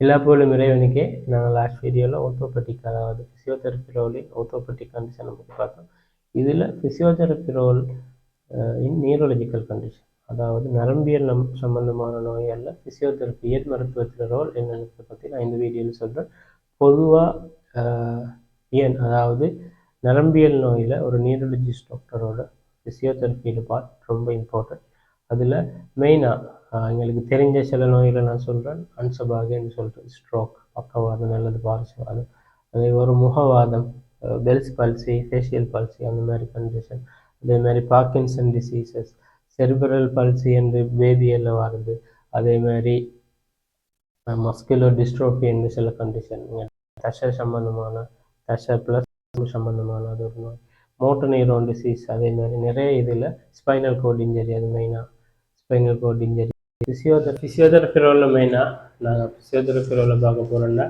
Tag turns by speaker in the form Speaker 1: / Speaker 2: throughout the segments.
Speaker 1: எல்லா போலும் இறைவனுக்கே நாங்கள் லாஸ்ட் வீடியோவில் ஓர்த்தோபெட்டிக் அதாவது ஃபிசியோதெரப்பி ரோலின் ஓர்த்தோபெட்டிக் கண்டிஷன் பற்றி பார்த்தோம். இதில் physiotherapy role in neurological condition அதாவது நரம்பியல் நம் சம்பந்தமான நோயாளில் ஃபிசியோதெரப்பி இயற் மருத்துவத்தில் ரோல் என்னென்னு பற்றி நான் இந்த வீடியோவில் சொல்கிறேன் பொதுவாக ஏன் அதாவது நரம்பியல் நோயில் ஒரு நியூரலஜிஸ்ட் டாக்டரோட ஃபிசியோதெரப்பியில் பார்ட் ரொம்ப இம்பார்ட்டன்ட் அதில் மெயினாக எங்களுக்கு தெரிஞ்ச சில நோய்களை நான் சொல்கிறேன் அன்சபாகன்னு சொல்கிறேன் ஸ்ட்ரோக் பக்கவாதம் அல்லது பாரசவாதம். அதே ஒரு முகவாதம் பெல்ஸ் பல்சி ஃபேஷியல் பல்சி அந்த மாதிரி கண்டிஷன் அதே மாதிரி பார்க்கின்சன் டிசீசஸ் செரிபரல் பல்சி என்று பேபியில் வருது. அதே மாதிரி மஸ்குலர் டிஸ்ட்ரோஃபி என்று சில கண்டிஷன் தசை சம்பந்தமான தசை ப்ளஸ் சம்பந்தமான அது ஒரு நோய். மோட்டர் நியூரோன் டிசீஸ் அதே மாதிரி நிறைய இதில் ஸ்பைனல் கோட் இன்ஜரி அது மெயினாக ஸ்பைனல் கோட் இன்ஜரி ஃபிசியோதெர ஃபிசியோதெரப்பி ரோலில் மெயினாக நாங்கள் ஃபிசியோதெரப்பி ரோலில் பார்க்க போகிறோன்னா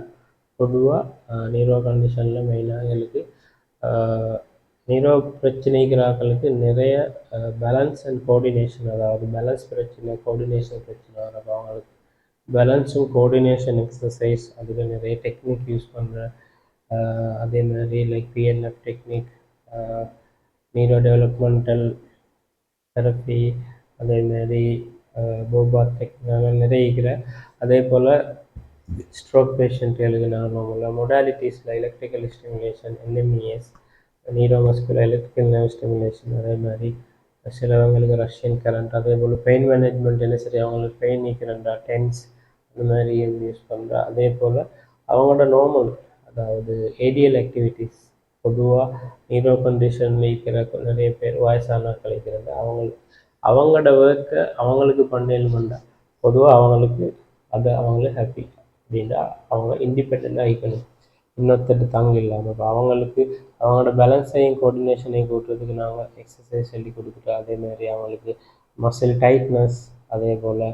Speaker 1: பொதுவாக நீரோ கண்டிஷனில் மெயினாக எங்களுக்கு நீரோ பிரச்சனைகளுக்கு நிறைய பேலன்ஸ் அண்ட் கோஆர்டினேஷன் அதாவது பேலன்ஸ் பிரச்சனை கோஆர்டினேஷன் பிரச்சனை வரப்போ அவங்களுக்கு பேலன்ஸும் கோஆர்டினேஷன் எக்ஸசைஸ் அதில் நிறைய டெக்னிக் யூஸ் பண்ணுற அதே மாதிரி like PNF technique neuro developmental therapy அதே மாதிரி போபா டெக்னிக் நிறைய இருக்கிற அதே போல் ஸ்ட்ரோக் பேஷண்ட்டுகளுக்கு நார்மலாக மொடாலிட்டிஸில் electrical stimulation NMES neuromuscular electrical nerve stimulation அதே மாதிரி சிலவங்களுக்கு ரஷ்யன் கரண்ட் அதே போல் பெயின் மேனேஜ்மெண்ட் என்ன சரி அவங்களுக்கு பெயின் நீக்கிறண்டா டென்ஸ் அந்த மாதிரி யூஸ் பண்ணுறா அதே போல் அவங்களோட நார்மல் அதாவது ஏடிஎல் ஆக்டிவிட்டீஸ் பொதுவாக நீரோ கண்டிஷன் நீக்கிற நிறைய பேர் வயசான கழிக்கிறது அவங்களுக்கு அவங்களோட ஒர்க்கை அவங்களுக்கு பண்ணலுமெண்டா பொதுவாக அவங்களுக்கு அதை அவங்களே ஹாப்பி அப்படின்னா அவங்க இண்டிபெண்ட்டாக ஆகிக்கணும் இன்னொருத்தர் தாங்க இல்லாமல் இப்போ அவங்களுக்கு அவங்களோட பேலன்ஸையும் கோஆர்டினேஷனையும் கூட்டுறதுக்கு நாங்கள் எக்ஸசைஸ் சொல்லி கொடுத்துட்டு அதே மாதிரி அவங்களுக்கு மசில் டைட்னஸ் அதே போல்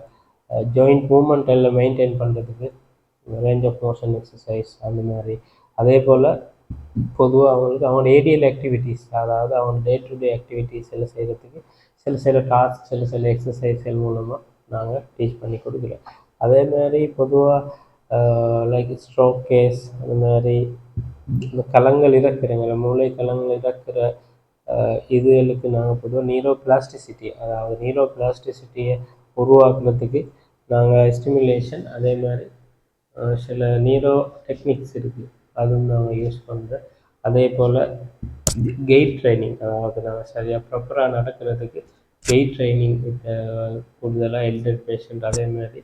Speaker 1: ஜாயிண்ட் மூமெண்ட் எல்லாம் மெயின்டைன் பண்ணுறதுக்கு ரேஞ்ச் ஆஃப் மோஷன் எக்ஸசைஸ் அந்த மாதிரி. அதே போல் பொதுவாக அவங்களுக்கு அவங்களோட ஏரியல் ஆக்டிவிட்டீஸ் அதாவது அவங்க டே டு டே ஆக்டிவிட்டீஸ் எல்லாம் செய்கிறதுக்கு சில சில டாஸ்க் சில சில எக்ஸசைஸ்கள் மூலமாக நாங்கள் டீச் பண்ணி கொடுக்குறோம். அதே மாதிரி பொதுவாக லைக் ஸ்ட்ரோக் கேஸ் அந்த மாதிரி இந்த கலங்கள் இறக்குறங்கள மூளை கலங்கள் இறக்குற இதுகளுக்கு நாங்கள் பொதுவாக நீரோ பிளாஸ்டிசிட்டி அதாவது நீரோ பிளாஸ்டிசிட்டியை உருவாக்குறதுக்கு நாங்கள் ஸ்டிமுலேஷன் அதே மாதிரி சில நீரோ டெக்னிக்ஸ் இருக்குது அதுவும் நாங்கள் யூஸ் பண்ணுறோம் அதே போல் கெயிட் ட்ரைனிங் அதாவது நாங்கள் சரியாக ப்ராப்பராக நடக்கிறதுக்கு கெயிட் ட்ரைனிங் கூடுதலாக எல்டர் பேஷண்ட் அதே மாதிரி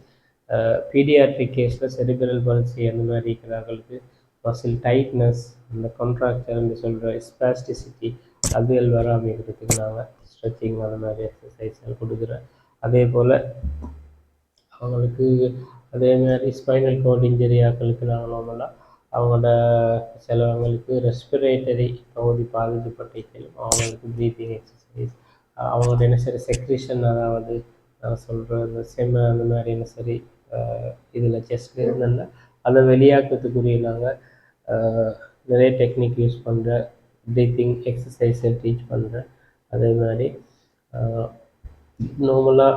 Speaker 1: பீடியாட்ரிக் கேஸில் செரிபிரல் பல்சி அந்த மாதிரி இருக்கிறவங்களுக்கு மசில் டைட்னஸ் அந்த கான்ட்ராக்சர்னு சொல்கிற ஸ்பாஸ்டிசிட்டி அதுகள் வராமல் இருக்கிறதுக்கு நாங்கள் ஸ்ட்ரெச்சிங் அந்த மாதிரி எக்ஸசைஸ்கள் கொடுக்குறோம். அதே போல் அவங்களுக்கு அதே மாதிரி ஸ்பைனல் கோட் இன்ஜரி ஆக்களுக்கு நாங்கள் நார்மலாக அவங்களோட சிலவங்களுக்கு ரெஸ்பிரேட்டரி பகுதி பாதிக்கப்பட்டிருக்கலும் அவங்களுக்கு ப்ரீத்திங் எக்ஸசைஸ் அவங்களோட என்ன சரி செக்ரிஷன் அதாவது நான் சொல்கிற இந்த செம்ம அந்த மாதிரி என்ன சரி இதில் செஸ்ட் இருந்தால அதை வெளியாக்கிறதுக்குரிய நாங்கள் நிறைய டெக்னிக் யூஸ் பண்ணுறேன் ப்ரீத்திங் எக்ஸசைஸை டீச் பண்ணுறேன் அதே மாதிரி நார்மலாக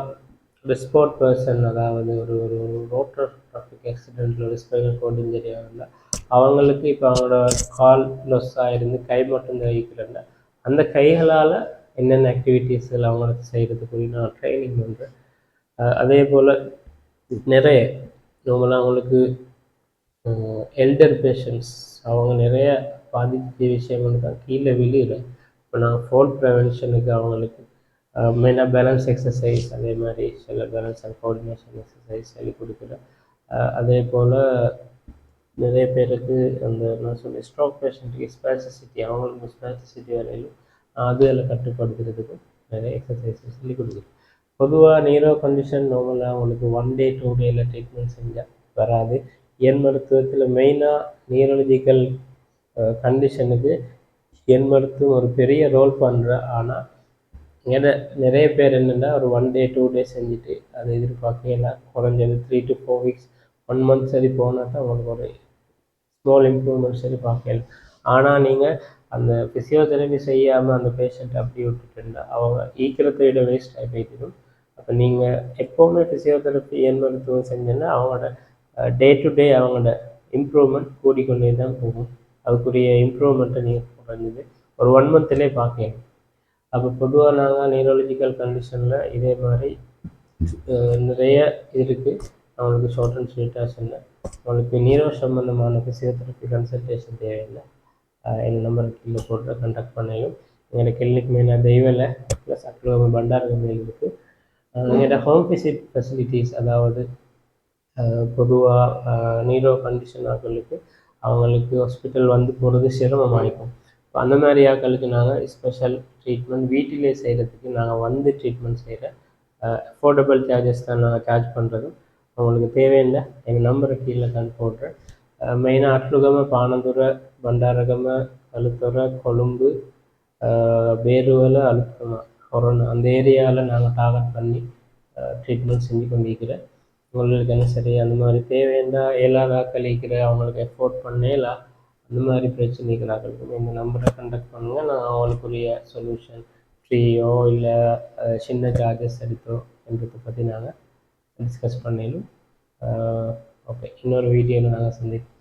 Speaker 1: ஒரு ஸ்போர்ட் பர்சன் அதாவது ஒரு ஒரு ரோட்டர் ட்ராஃபிக் ஆக்சிடெண்ட்டில் ஒரு ஸ்பைனல் கோட் இன்ஜரி ஆகல அவங்களுக்கு இப்போ அவங்களோட கால் லொஸ் ஆகிருந்து கை மட்டும் தைக்கிறேன் அந்த கைகளால் என்னென்ன ஆக்டிவிட்டீஸ்கள் அவங்களுக்கு செய்கிறதுக்குரிய நான் ட்ரைனிங் பண்ணுறேன் அதே போல் நிறைய நம்மளாம் அவங்களுக்கு எல்டர் பேஷண்ட்ஸ் அவங்க நிறைய பாதித்த விஷயங்கள் தான் கீழே விழுகிற இப்போ நான் ஃபோன் ப்ரிவென்ஷனுக்கு அவங்களுக்கு மெயினாக பேலன்ஸ் எக்ஸசைஸ் அதே மாதிரி சில பேலன்ஸ் அண்ட் கோஆர்டினேஷன் எக்ஸசைஸ் சொல்லி கொடுக்குறேன். அதே போல் நிறைய பேருக்கு அந்த நான் சொல்லி ஸ்ட்ரோக் பேஷண்ட்டுக்கு ஸ்பேசிசிட்டி அவங்களுக்கு ஸ்பேசிசிட்டி வரையிலும் அது அதில் கட்டுப்படுத்துறதுக்கும் நிறைய எக்ஸசைஸ் சொல்லி கொடுக்குறேன். பொதுவாக நீரோ கண்டிஷன் நார்மலாக அவங்களுக்கு ஒன் டே டூ டேயில் ட்ரீட்மெண்ட் செஞ்சால் வராது. என் மருத்துவத்தில் மெயினாக நியூரலஜிக்கல் கண்டிஷனுக்கு என் மருத்துவம் ஒரு பெரிய ரோல் பண்ணுற ஆனால் ஏன்னா நிறைய பேர் என்னென்னா ஒரு ஒன் டே டூ டே செஞ்சுட்டு அதை எதிர்பார்க்கலாம் குறைஞ்சது three to four weeks one month சரி போனால் தான் உங்களுக்கு ஒரு ஸ்மால் இம்ப்ரூவ்மெண்ட் சரி பார்க்கலாம் ஆனால் நீங்கள் அந்த ஃபிசியோதெரபி செய்யாமல் அந்த பேஷண்ட்டை அப்படி விட்டுட்டுருந்தா அவங்க ஈக்கிறதை விட வேஸ்ட் ஆகி போயிடும். அப்போ நீங்கள் எப்போவுமே ஃபிசியோதெரபி என் மருத்துவம் செஞ்சோன்னா அவங்களோட டே டு டே அவங்களோட இம்ப்ரூவ்மெண்ட் கூடிக்கொண்டே தான் போகும். அதுக்குரிய இம்ப்ரூவ்மெண்ட்டை நீங்கள் குறைஞ்சது ஒரு ஒன் மந்த்லேயே பார்க்கலாம் அப்போ பொதுவாக நாங்கள் நியூரலஜிக்கல் கண்டிஷனில் இதே மாதிரி நிறைய இருக்குது அவங்களுக்கு ஷார்ட் அண்ட் ஸ்வீட்டாக சொன்னேன். அவங்களுக்கு நீரோ சம்மந்தமான ஃபிசியோதெரப்பி கன்சல்டேஷன் தேவையில்லை. எங்கள் நம்பர் கீழே போட்டு கண்டக்ட் பண்ணையும் எங்களோட கிளினிக் மேலே தெய்வலை ப்ளஸ் அக்லோம பண்டாரகமையில் இருக்குது எங்களோட ஹோம் ஃபிசிட் ஃபெசிலிட்டிஸ் அதாவது பொதுவாக நீரோ கண்டிஷன் ஆட்களுக்கு அவங்களுக்கு ஹாஸ்பிட்டல் வந்து போகிறது சிரமமாயிருக்கும் இப்போ அந்த மாதிரி ஆட்களுக்கு நாங்கள் ஸ்பெஷல் ட்ரீட்மெண்ட் வீட்டிலே செய்கிறதுக்கு நாங்கள் வந்து ட்ரீட்மெண்ட் செய்கிற அஃபோர்டபுள் சார்ஜஸ் தான் நாங்கள் சார்ஜ் பண்ணுறதும் அவங்களுக்கு தேவையில்லை எங்கள் நம்பரை கீழே தான் போடுறேன். மெயினாக அட்லுகம பானதுரை பண்டாரகம கழுத்துறை கொழும்பு அஹ், பேருவலை கொரோனா அந்த ஏரியாவில் நாங்கள் டார்கெட் பண்ணி ட்ரீட்மெண்ட் செஞ்சு கொண்டிருக்கிறேன். உங்களுக்கு என்ன சரி அந்த மாதிரி தேவைன்னா இயலாத கழிக்கிற அவங்களுக்கு எஃபோர்ட் பண்ணேலாம் அந்த மாதிரி பிரச்சனைகளாக இந்த நம்பரை கண்டக்ட் பண்ணுங்கள் நான் அவங்களுக்குரிய சொல்யூஷன் ஃப்ரீயோ இல்லை சின்ன சார்ஜஸ் எடுத்தோ என்றதை பற்றி நாங்கள் டிஸ்கஸ் பண்ணிடும் ஓகே இன்னொரு வீடியோவில் நாங்கள் சந்திப்போம்.